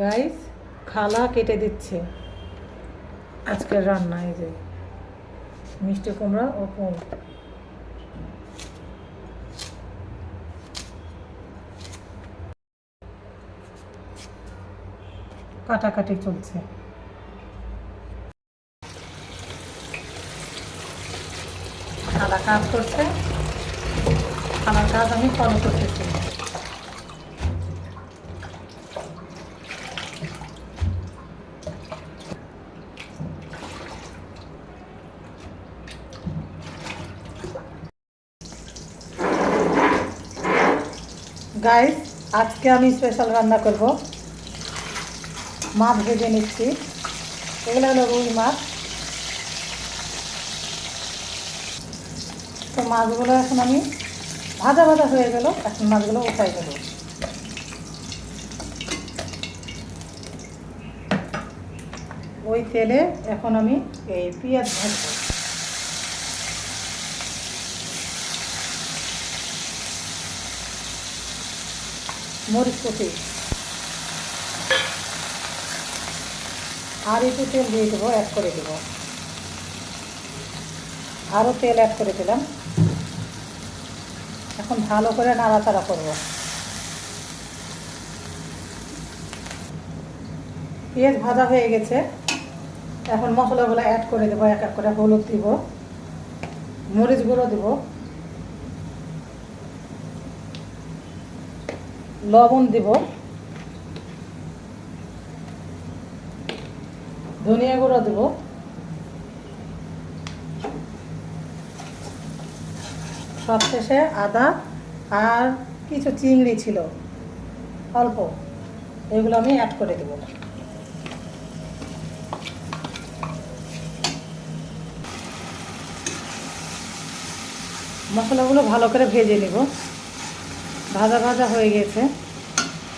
Guys খালা কেটে দিচ্ছে। আজকের রান্না, এই যে মিষ্টি কুমড়া ও পুঁই কাটাকাটি চলছে। খালা কাজ করছে। খালার কাজ আমি ফলো করতেছি। গাইস আজকে আমি স্পেশাল রান্না করব। মাছ ভেজে নিচ্ছি। এগুলো হলো রুই মাছ। তো মাছগুলো এখন আমি ভাজা ভাজা হয়ে গেল, এখন মাছগুলো উঠাই দেবো। ওই তেলে এখন আমি এই পেঁয়াজ ভাজবো। মরিচ কুচি আর একটু তেল দিয়ে দেবো অ্যাড করে দেবো। আরও তেল অ্যাড করে দিলাম। এখন ভালো করে নাড়াচাড়া করব। পেঁয়াজ ভাজা হয়ে গেছে। এখন মশলাগুলো অ্যাড করে দেবো, এক এক করে হলুদ দিব, মরিচ গুঁড়ো দেবো। লবণ দিব। ধনিয়া গুঁড়ো দেব। সবশেষে আদা আর কিছু চিংড়ি ছিল। অল্প। এগুলো আমি অ্যাড করে দেব। মশলাগুলো ভালো করে ভেজে নেব। ভাজা ভাজা হয়ে গেছে।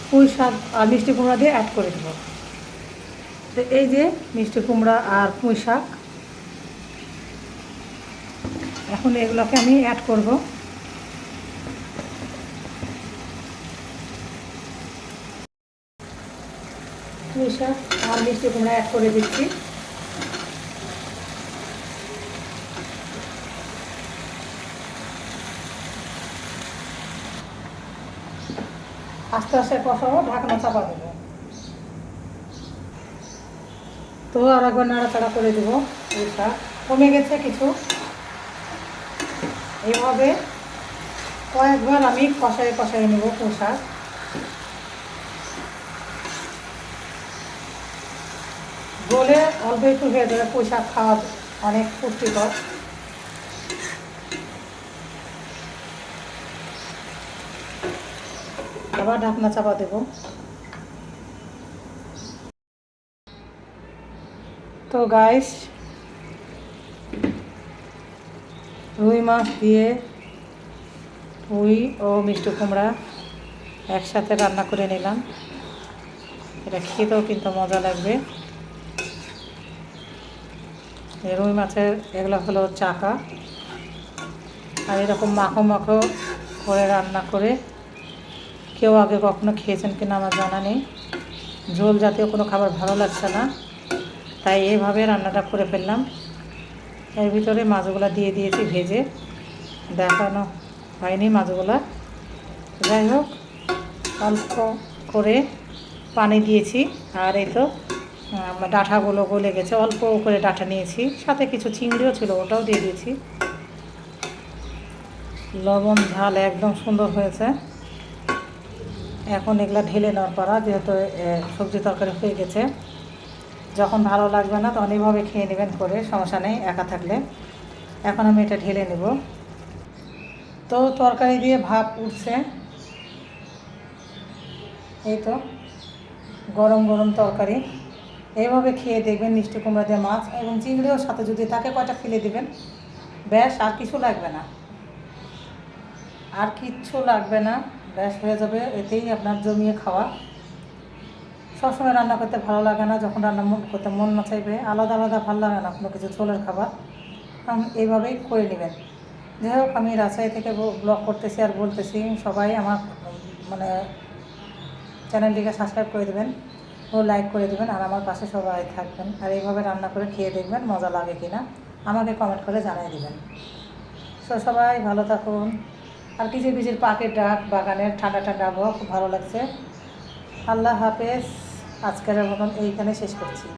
পুঁই শাক আর মিষ্টি কুমড়া দিয়ে অ্যাড করে দেবো। তো এই যে মিষ্টি কুমড়া আর পুঁই শাক। এখন এগুলোকে আমি অ্যাড করব। পুঁই শাক আর মিষ্টি কুমড়া অ্যাড করে দিচ্ছি। আস্তে আস্তে কষাবো, ঢাকনা চাপা দেবো। তো আর একবার নাড়াচাড়া করে দেবো পুঁইশাক কমে গেছে কিছু। এইভাবে কয়েকবার আমি কষাই কষাই নেব পোশাক। বলে অল্প একটু হয়ে যাবে পোশাক খাওয়া অনেক পুষ্টিকর। আবার ঢাকনা চাপা দেব। তো গাইস রুই মাছ দিয়ে রুই ও মিষ্টি কুমড়া একসাথে রান্না করে নিলাম। এটা খেতেও কিন্তু মজা লাগবে। রুই মাছের এগুলো হলো চাকা। আর এরকম মাখো মাখো করে রান্না করে কেউ আগে কখনো খেয়েছেন কিনা আমার জানা নেই। ঝোল জাতীয় কোনো খাবার ভালো লাগছে না। তাই এইভাবে রান্নাটা করে ফেললাম। এর ভিতরে মাছগুলা দিয়ে দিয়েছি ভেজে। দেখানো হয়নি মাছগুলা। যাই হোক, অল্প করে পানি দিয়েছি। আর এই তো আমরা ডাঁটাগুলো গলে গেছে। অল্প করে ডাঁটা নিয়েছি। সাথে কিছু চিংড়িও ছিল, ওটাও দিয়ে দিয়েছি। লবণ ঝাল একদম সুন্দর হয়েছে। এখন এগুলা ঢেলে নেওয়ার পরা যেহেতু সবজি তরকারি হয়ে গেছে। যখন ভালো লাগবে না, তখন এইভাবে খেয়ে নেবেন করে, সমস্যা নেই, একা থাকলে। এখন আমি এটা ঢেলে নেব। তো তরকারি দিয়ে ভাপ উঠছে। এই তো, গরম গরম তরকারি। এইভাবে খেয়ে দেখবেন মিষ্টি কুমড়া দিয়ে মাছ এবং চিংড়িও সাথে যদি তাকে কয়টা ফেলে দিবেন। ব্যাস, আর কিছু লাগবে না। আর কিচ্ছু লাগবে না। ব্যাস হয়ে যাবে, এতেই আপনার জমিয়ে খাওয়া। সবসময় রান্না করতে ভালো লাগে না, যখন রান্না মন করতে মন না চাইবে, আলাদা আলাদা ভালো লাগে না কোনো কিছু ঝোলের খাবার। এইভাবেই করে নেবেন। যাই হোক, আমি রাজশাহী থেকে ব্লগ করতেছি আর বলতেছি, সবাই আমার মানে চ্যানেলটিকে সাবস্ক্রাইব করে দেবেন ও লাইক করে দেবেন আর আমার পাশে সবাই থাকবেন। আর এইভাবে রান্না করে খেয়ে দেখবেন মজা লাগে কিনা, আমাকে কমেন্ট করে জানিয়ে দেবেন। তো সবাই ভালো থাকুন। আর কিছু কিচির পাখির ডাক, বাগানের ঠান্ডা ঠান্ডা আবহাওয়া, খুব ভালো লাগছে। আল্লাহ হাফেজ। আজকের মতন এইখানে শেষ করছি।